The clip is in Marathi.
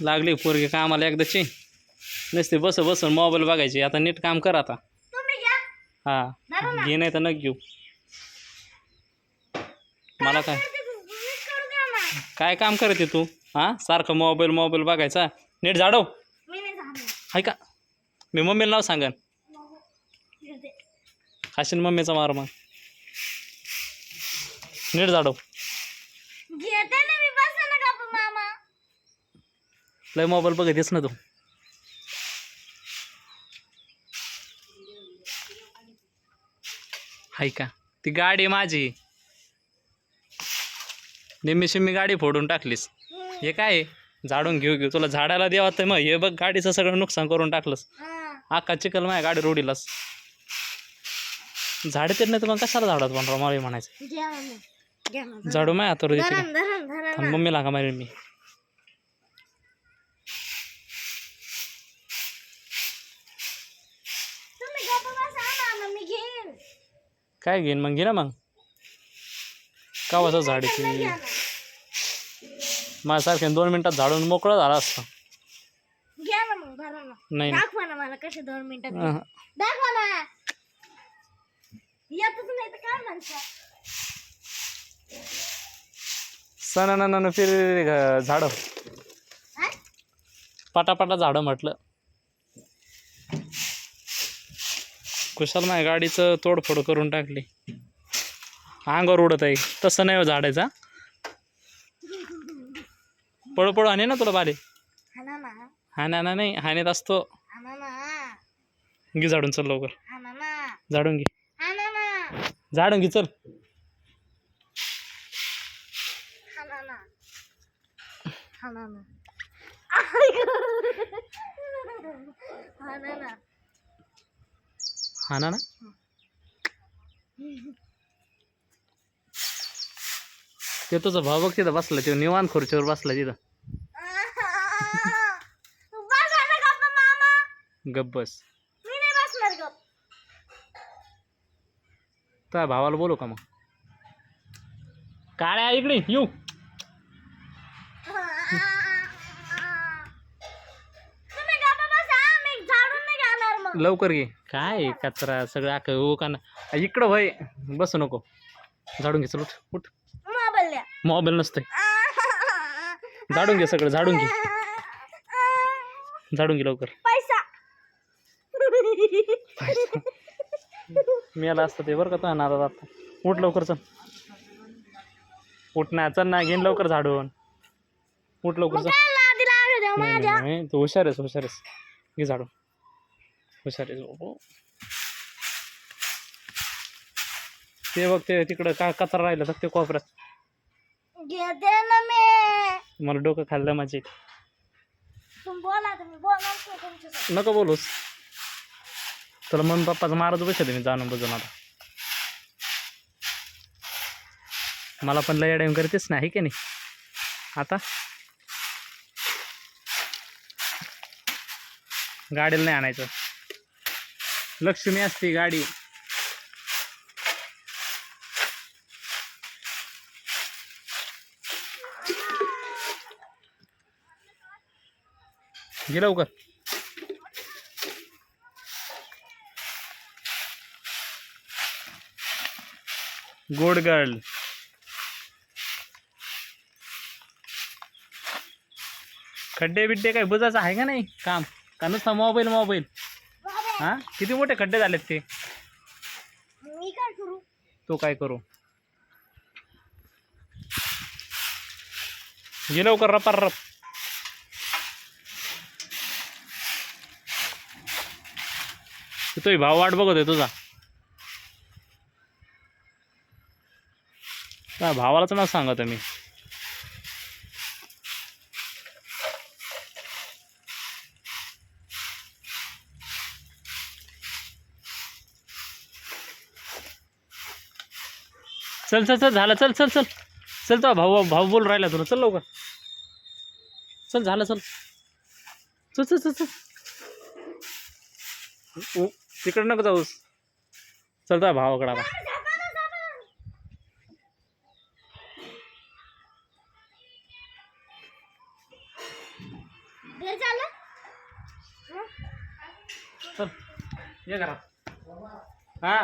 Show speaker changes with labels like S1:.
S1: लागली पोरगी कामाला एकदाची. नसते बस बसून मोबाईल बघायची. आता नीट काम कर आता. हा. घे नाही तर न घेऊ. मला काय. काय काम करते तू? हा? सारखं मोबाईल मोबाईल बघायचा. नीट झाडव. आहे का? मी मम्मीला नाव सांगन. खाशील मम्मीचा मार मग. नीट झाडव
S2: घेते ना मी बसा ना गप्पा मामा
S1: लय मोबाईल बघतेस ना तू. हाय का? ती गाडी माझी. निम्मी शिम्मी गाडी फोडून टाकलीस. हे काय? झाडून घेऊ घेऊ. तुला झाडाला द्यावा तर मग. हे बघ गाडीचं सगळं नुकसान करून टाकलंस. आका चिकल माझ्या गाडी रोडीलाच झाडे तर नाही तर मग कशाला झाडात पण मला म्हणायचं. झाडू माय
S2: ना.
S1: मम्मी लागा मारेन मी
S2: तुम्ही गप्पा बसा ना, मग मी घेईन.
S1: काय घेईन मग? घे ना मग. का असं झाडाची
S2: घ्या ना.
S1: माझ्यासारख्या दोन मिनिटात झाडून मोकळं झालं असतं.
S2: घ्या ना मग धरा ना.
S1: नाही
S2: दाखवा ना मला कसे दोन मिनिटात
S1: ना. अहं.
S2: दाखवा ना. येतच नाही तर काय म्हणता?
S1: सण ना ना फिर झाडं.
S2: हा?
S1: पाटापाटा झाडं म्हटलं. कुशाल माझ्या गाडीचं तोडफोड करून टाकली. अंगावर उडत आहे. तसं नाही हो झाडायचा पळू पळू हाणे ना तुला बाले.
S2: हाना ना.
S1: नाही हाण्यात असतो. घे झाडून चल लवकर. झाडून घे.
S2: हाना ना.
S1: झाडून घे चल.
S2: हाना ना. खाना ना?
S1: हा ना ना ते तुझा भाऊ बघ तिथं बसला तो निवांत खुर्चीवर बसला तिथं.
S2: बसा
S1: गप बस. त्या भावाला बोलू का मग? काळ्या इकडे येऊ. लवकर घे. काय आहे कचरा सगळं आख हो का ना? इकडं वय बसू नको. झाडून घे चल उठ उठ.
S2: मोबाईल द्या.
S1: मोबाईल नसतंय. झाडून घे सगळं झाडून घे. झाडून घे लवकर.
S2: पैसा.
S1: मी आला असतं ते बरं का तो नाराज आता. उठ लवकर चल. उठ ना चल ना घेईन लवकर झाडून. उठ लवकर चल.
S2: काय लादी लागू द्या
S1: नाही,
S2: माझ्या?
S1: नाही, नाही, तू हुशार आहेस हुशार आहेस. घे झाडून. हुशार आहेस हो ते बघ ते तिकडं का कचरा राहिला तर ते कोपऱ्यात.
S2: घेते ना मी.
S1: मला डोकं खाल्लं माझे.
S2: तुम्ही बोला तुम्ही बोला तुमच्या
S1: नको बोलूस. तुला मम्मी पप्पाचं मारत बसले मी जाणून बुजून आता. मला पण लय अडॅम करतेस ना आहे की नाही? आता? गाडीला नाही आणायचं. लक्ष्मी असते गाडी. घे लवकर. गुड गर्ल खड्डे बिड्डे काय बुजाचं आहे का नाही? काम. का नुसता मोबाईल मोबाईल हा? किती मोठे खड्डे झालेत ते?
S2: मी काय करू?
S1: तो काय करू? घे लवकर रपार रप. तो भाव वाट बघत आहे तुझा. भावालाच नाव सांगत मी. चल चल चल झालं चल चल चल. चल तो भाऊ भाऊ बोल राहिला तुला. चल लवकर. चल झालं चल. चल चल चल चल. तिकडं नको जाऊस. चल भावाकडे आता.
S2: चल ये घरात. हा.